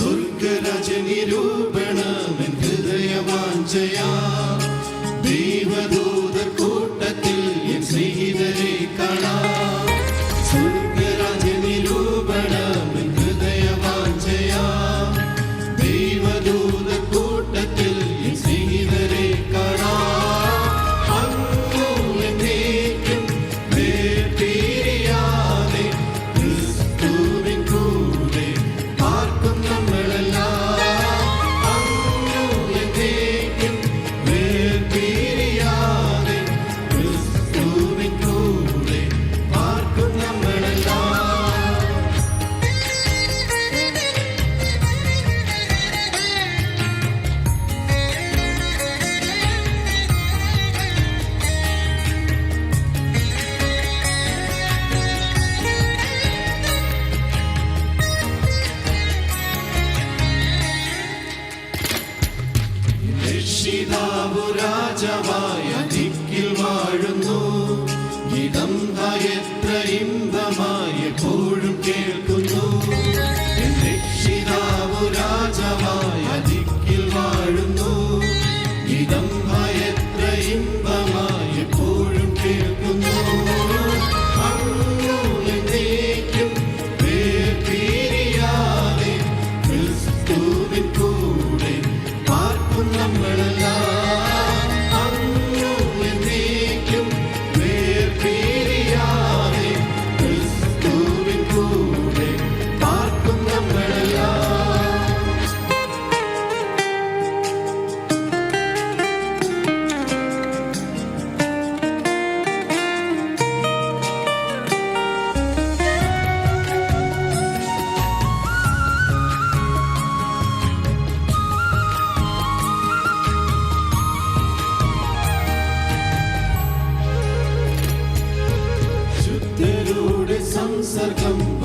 സ്വർഗരാജ നിരൂപണമെൻ ഹൃദയവാഞ്ചയാ ദൈവദൂ രക്ഷിതാവു രാജമായ ദിക്കിൽ വാഴുന്നു. ഗീതം എത്ര ഇമ്പമായി എപ്പോഴും കേൾക്കുന്നു. come.